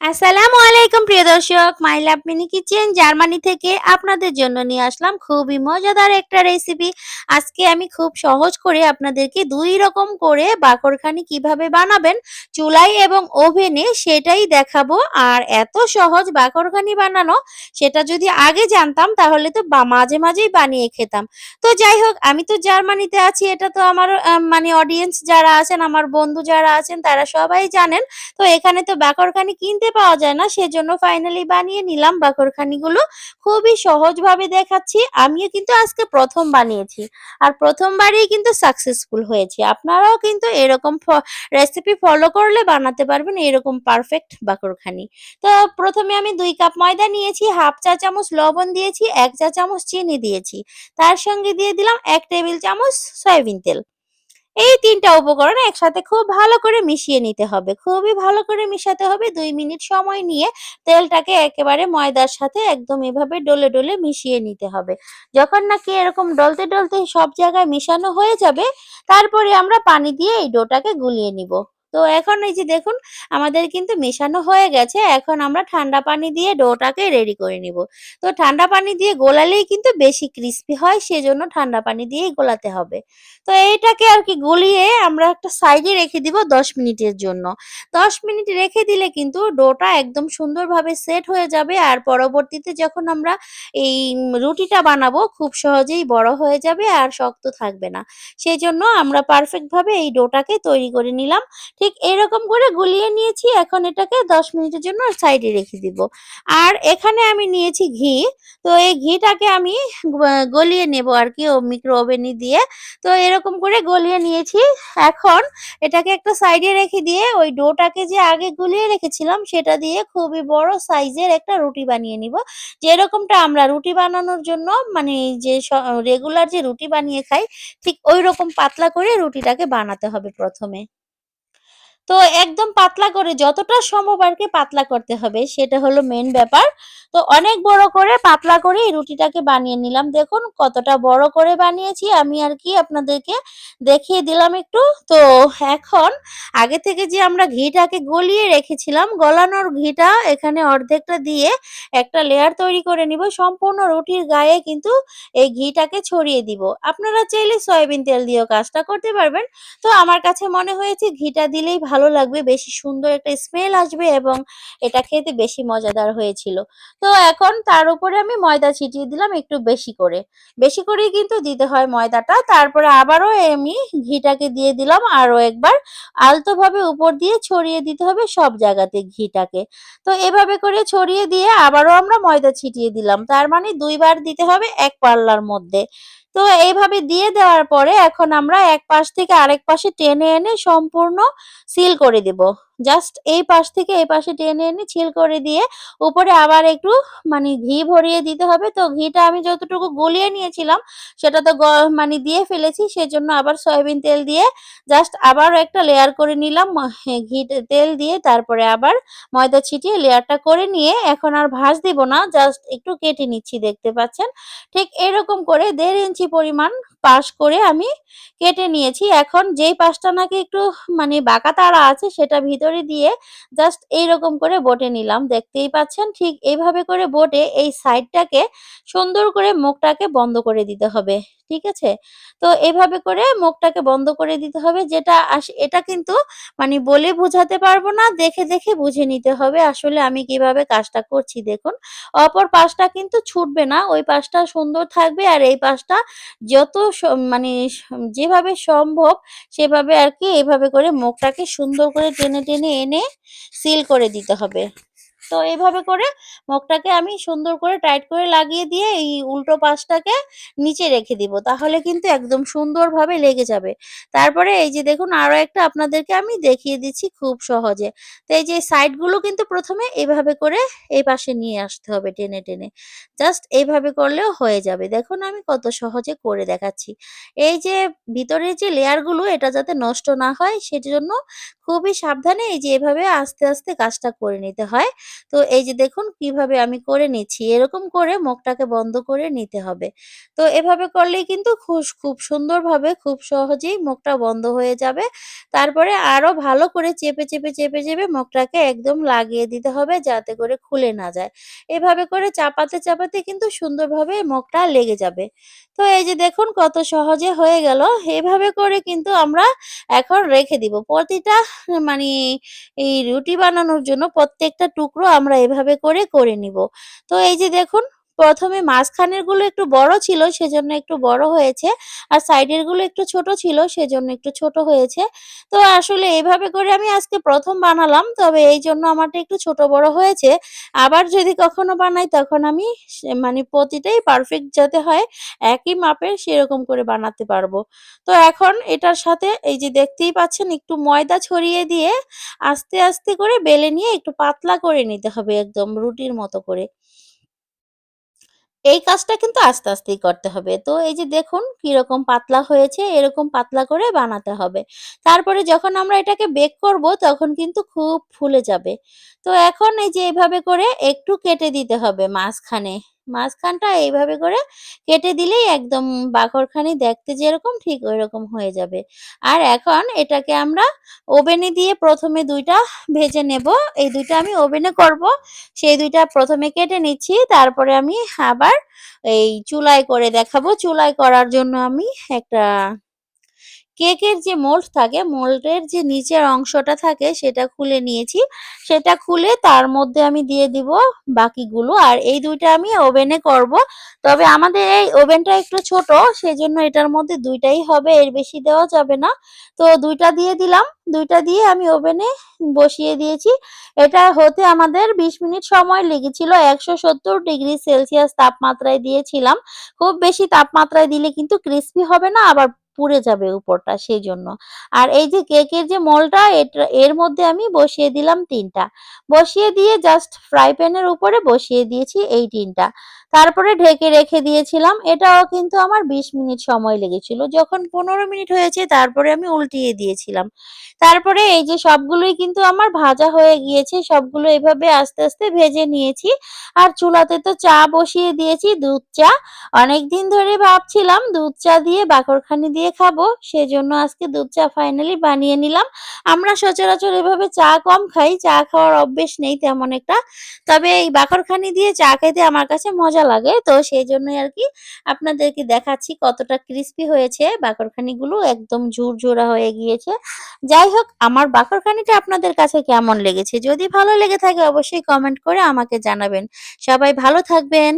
আসসালামু আলাইকুম, প্রিয় দর্শক। My love mini kitchen Germany থেকে আপনাদের জন্য নিয়ে আসলাম খুবই মজাদার একটা রেসিপি আজকে আমি খুব সহজ করে আপনাদেরকে দুই রকম করে বাকরখানি কীভাবে বানাবেন চুলাই এবং ওভেনে সেটাই দেখাবো। আর এত সহজ বাকরখানি বানানো, সেটা যদি আগে জানতাম তাহলে তো মাঝে মাঝেই বানিয়ে খেতাম। তো যাই হোক, আমি তো জার্মানিতে আছি, এটা তো আমার মানে অডিয়েন্স যারা আছেন, আমার বন্ধু যারা আছেন, তারা সবাই জানেন। তো এখানে তো বাকরখানি কিনতে পাওয়া যায় না, সেজন্য ফাইনালি বানিয়ে নিলাম বাকরখানিগুলো। খুবই সহজভাবে দেখাচ্ছি, আমিও কিন্তু আজকে প্রথম বানিয়েছি আর প্রথমবারই কিন্তু সাকসেসফুল হয়েছে। আপনারাও কিন্তু এরকম রেসিপি ফলো করলে বানাতে পারবেন এরকম পারফেক্ট বাকরখানি। তো প্রথমে আমি দুই কাপ ময়দা নিয়েছি, হাফ চা চামচ লবণ দিয়েছি, এক চা চামচ চিনি দিয়েছি। তার সঙ্গে দিয়ে দিলাম এক টেবিল চামচ সয়াবিন তেল। এই তিনটা উপকরণ একসাথে খুব ভালো করে মিশিয়ে নিতে হবে। খুবই ভালো করে মিশাতে হবে দুই মিনিট সময় নিয়ে তেলটাকে একেবারে ময়দার সাথে একদম এভাবে ডলে ডলে মিশিয়ে নিতে হবে। যখন নাকি এরকম ডলতে ডলতে সব জায়গায় মিশানো হয়ে যাবে, তারপরে আমরা পানি দিয়ে এই ডোটাকে গুলিয়ে নিব। তো এখন এই যে দেখুন, আমাদের কিন্তু মেশানো হয়ে গেছে। এখন আমরা ঠান্ডা পানি দিয়ে ডোটাকে রেডি করে নিব। তো ঠান্ডা পানি দিয়ে গোলালেই কিন্তু বেশি ক্রিস্পি হয়, সেজন্য ঠান্ডা পানি দিয়েই গোলাতে হবে। তো এইটাকে আর কি গলিয়ে আমরা একটা সাইডে রেখে দিব দশ মিনিটের জন্য। দশ মিনিট রেখে দিলে কিন্তু ডোটা একদম সুন্দরভাবে সেট হয়ে যাবে আর পরবর্তীতে যখন আমরা এই রুটিটা বানাবো, খুব সহজেই বড় হয়ে যাবে আর শক্ত থাকবে না। সেই জন্য আমরা পারফেক্ট ভাবে এই ডোটাকে তৈরি করে নিলাম। ঠিক এরকম করে গুলিয়ে নিয়েছি, এখন এটাকে দশ মিনিটের জন্য সাইডে রেখে দিব। আর এখানে আমি নিয়েছি ঘি, তো এই ঘিটাকে আমি গলিয়ে নেব আর কি মিক্রো ওভেনে দিয়ে। তো এরকম করে গলিয়ে নিয়েছি। এখন এটাকে একটা সাইডে রেখে দিয়ে ওই ডোটাকে যে আগে গুলিয়ে রেখেছিলাম, সেটা দিয়ে খুবই বড় সাইজের একটা রুটি বানিয়ে নিব। যেরকমটা আমরা রুটি বানানোর জন্য মানে যে রেগুলার যে রুটি বানিয়ে খাই, ঠিক ওই রকম পাতলা করে রুটিটাকে বানাতে হবে প্রথমে। তো একদম পাতলা করে যতটা সম্ভব আর কি পাতলা করতে হবে, সেটা হলো মেন ব্যাপার। তো অনেক বড় করে পাতলা করে এই রুটিটাকে বানিয়ে নিলাম। দেখুন কতটা বড় করে বানিয়েছি, আমি আর কি আপনাদেরকে দেখিয়ে দিলাম একটু। তো এখন আগে থেকে যে আমরা ঘিটাকে গলিয়ে রেখেছিলাম, গলানোর ঘিটা এখানে অর্ধেকটা দিয়ে একটা লেয়ার তৈরি করে নিব। সম্পূর্ণ রুটির গায়ে কিন্তু এই ঘিটাকে ছড়িয়ে দিব। আপনারা চাইলে সয়াবিন তেল দিয়েও কাজটা করতে পারবেন। তো আমার কাছে মনে হয়েছে ঘিটা দিলেই ভালো লাগবে, বেশি সুন্দর একটা স্মেল আসবে এবং এটা খেতে বেশি মজাদার হয়েছিল। তো এখন তার উপরে আমি ময়দা ছিটিয়ে দিলাম একটু বেশি করে। বেশি করে কিন্তু দিতে হয় ময়দাটা। তারপরে আবারও আমি ঘিটাকে দিয়ে দিলাম। আরও একবার আলতোভাবে উপর দিয়ে ছড়িয়ে দিতে হবে সব জায়গাতে ঘিটাকে। তো এভাবে করে ছড়িয়ে দিয়ে আবারও আমরা ময়দা ছিটিয়ে দিলাম। তার মানে দুইবার দিতে হবে এক পাল্লার মধ্যে। তো এইভাবে দিয়ে দেওয়ার পরে এখন আমরা এক পাশ থেকে আরেক পাশে টেনে এনে সম্পূর্ণ সিল করে দেব। জাস্ট এই পাশ থেকে এই পাশে টেনে এনে ছিল করে দিয়ে উপরে আবার একটু মানে ঘি ভরিয়ে দিতে হবে। তো ঘিটা আমি যতটুকু গলিয়ে নিয়েছিলাম সেটা তো মানে দিয়ে ফেলেছি। সেজন্য আবার সয়াবিন তেল দিয়ে জাস্ট আবারও একটা লেয়ার করে নিলাম। ঘি তেল দিয়ে তারপরে আবার ময়দা ছিটিয়ে লেয়ারটা করে নিয়ে এখন আর ভাঁজ দিব না। জাস্ট একটু কেটে নিচ্ছি, দেখতে পাচ্ছেন? ঠিক এরকম করে দেড় ইঞ্চি পরিমাণ পাশ করে আমি কেটে নিয়েছি। এখন যেই পাশটা নাকি একটু মানে বাঁকা তারা আছে সেটা ভিতরে দিয়ে জাস্ট এইরকম করে বটে নিলাম। দেখতেই পাচ্ছেন, ঠিক এইভাবে করে বটে এই সাইডটাকে সুন্দর করে মুখটাকে বন্ধ করে দিতে হবে। ঠিক আছে? তো এভাবে করে মুখটাকে বন্ধ করে দিতে হবে। যেটা এটা কিন্তু মানে বলে বোঝাতে পারব না, দেখে দেখে বুঝে নিতে হবে আসলে আমি কীভাবে কাজটা করছি। দেখুন, অপর পাশটা কিন্তু ছুটবে না, ওই পাশটা সুন্দর থাকবে আর এই পাশটা যত মানে যেভাবে সম্ভব সেভাবে আর কি এভাবে করে মুখটাকে সুন্দর করে টেনে টেনে, এনে সিল করে দিতে হবে। তো এইভাবে করে মগটাকে আমি সুন্দর করে টাইট করে লাগিয়ে দিয়ে এই উল্টো পাশটাকে নিচে রেখে দিব। তাহলে কিন্তু একদম সুন্দরভাবে লেগে যাবে। তারপরে এই যে দেখুন আরও একটা আপনাদেরকে আমি দেখিয়ে দিচ্ছি খুব সহজে। তো এই যে সাইডগুলো কিন্তু প্রথমে এইভাবে করে এই পাশে নিয়ে আসতে হবে টেনে টেনে। জাস্ট এইভাবে করলেও হয়ে যাবে। দেখুন আমি কত সহজে করে দেখাচ্ছি। এই যে ভিতরের যে লেয়ারগুলো, এটা যাতে নষ্ট না হয়, সেজন্য খুবই সাবধানে এই যে এভাবে আস্তে আস্তে কাজটা করে নিতে হয় তো এই যে দেখুন কীভাবে আমি করে নিচ্ছি। এরকম করে মুখটাকে বন্ধ করে নিতে হবে। তো এভাবে করলেই কিন্তু খুব সুন্দরভাবে খুব সহজেই মুখটা বন্ধ হয়ে যাবে। তারপরে আরও ভালো করে চেপে, চেপে, চেপে, চেপে মুখটাকে একদম লাগিয়ে দিতে হবে যাতে করে খুলে না যায়। এভাবে করে চাপাতে, চাপাতে কিন্তু সুন্দরভাবে মুখটা লেগে যাবে। তো এই যে দেখুন কত সহজে হয়ে গেল। এভাবে করে কিন্তু আমরা এখন রেখে দিব। প্রতিটা মানি এই রুটি বানানোর জন্য প্রত্যেকটা টুকরো আমরা এভাবে করে, করে নিব। তো এই যে দেখুন ১ম এ মাঝখানেরগুলো একটু বড় ছিল সেজন্য একটু বড় হয়েছে। আর সাইডেরগুলো একটু ছোট ছিল সেজন্য একটু ছোট হয়েছে। তো আসলে এইভাবে করে আমি আজকে প্রথম বানালাম। তবে এই জন্য আমারটা একটু ছোট বড় হয়েছে। আবার যদি কখনো বানাই তখন আমি মানে প্রতিটাই পারফেক্ট যাতে হয় একই মাপের সেরকম করে বানাতে পারব। তো এখন এটার সাথে এই যে দেখতেই পাচ্ছেন একটু ময়দা ছড়িয়ে দিয়ে আস্তে, আস্তে করে বেলে নিয়ে একটু পাতলা করে নিতে হবে একদম রুটির মতো করে। এই কাজটা কিন্তু আস্তে, আস্তেই করতে হবে। তো এই যে দেখুন কীরকম পাতলা হয়েছে, এরকম পাতলা করে বানাতে হবে। তারপরে যখন আমরা এটাকে বেক করব তখন কিন্তু খুব ফুলে যাবে। তো এখন এই যে এভাবে করে একটু কেটে দিতে হবে মাঝখানে। মাঝখানটা এইভাবে করে কেটে দিলেই একদম বাকরখানি দেখতে যেরকম ঠিক ওই রকম হয়ে যাবে। আর এখন এটাকে আমরা ওভেনে দিয়ে প্রথমে দুইটা ভেজে নেব। এই দুইটা আমি ওভেনে করব। সেই দুইটা প্রথমে কেটে নিচ্ছি। তারপরে আমি আবার এই চুলায় করে দেখাবো। চুলায় করার জন্য আমি একটা কেকের যে মোল্ড থাকে, মোল্ডের যে নিচের অংশটা থাকে সেটা খুলে নিয়েছি। সেটা খুলে তার মধ্যে আমি দিয়ে দিব বাকিগুলো। আর এই দুইটা আমি ওভেনে করব। তবে আমাদের এই ওভেনটা একটু ছোট সেজন্য এটার মধ্যে দুইটাই হবে এর বেশি দেওয়া যাবে না। তো দুইটা দিয়ে দিলাম। দুইটা দিয়ে আমি ওভেনে বসিয়ে দিয়েছি। এটা হতে আমাদের ২০ মিনিট সময় লেগেছিল। ১৭০ ডিগ্রি সেলসিয়াস তাপমাত্রায় দিয়েছিলাম। খুব বেশি তাপমাত্রায় দিলে কিন্তু ক্রিসপি হবে না আবার পুড়ে যাবে উপরটা সেই জন্য আর এই যে কেকের যে মলটা এর মধ্যে আমি বসিয়ে দিলাম তিনটা বসিয়ে দিয়ে জাস্ট ফ্রাই প্যানের উপরে বসিয়ে দিয়েছি এই ৩ টা। তারপরে ঢেকে রেখে দিয়েছিলাম। এটাও কিন্তু আমার ২০ মিনিট সময় লেগেছিল। যখন ১৫ মিনিট হয়েছে তারপরে আমি উল্টিয়ে দিয়েছিলাম। তারপরে এই যে সবগুলোই কিন্তু আমার ভাজা হয়ে গিয়েছে। সবগুলো এভাবে আস্তে, আস্তে ভেজে নিয়েছি। আর চুলাতে তো চা বসিয়ে দিয়েছি দুধ চা। অনেকদিন ধরে ভাবছিলাম দুধ চা দিয়ে বাকরখানি দিয়ে খাব। সেজন্য আজকে দুধ চা ফাইনালি বানিয়ে নিলাম। আমরা সচরাচর এভাবে চা কম খাই। চা খাওয়ার অভ্যেস নেই তেমন একটা। তবে এই বাকরখানি দিয়ে চা খেতে আমার কাছে মজা লাগে। তো সেই জন্যই আর কি আপনাদেরকে দেখাচ্ছি কতটা ক্রিস্পি হয়েছে। বাকরখানিগুলো একদম ঝুরঝুরা হয়ে গিয়েছে। যাই হোক, আমার বাকরখানিটা আপনাদের কাছে কেমন লেগেছে? যদি ভালো লেগে থাকে অবশ্যই কমেন্ট করে আমাকে জানাবেন। সবাই ভালো থাকবেন।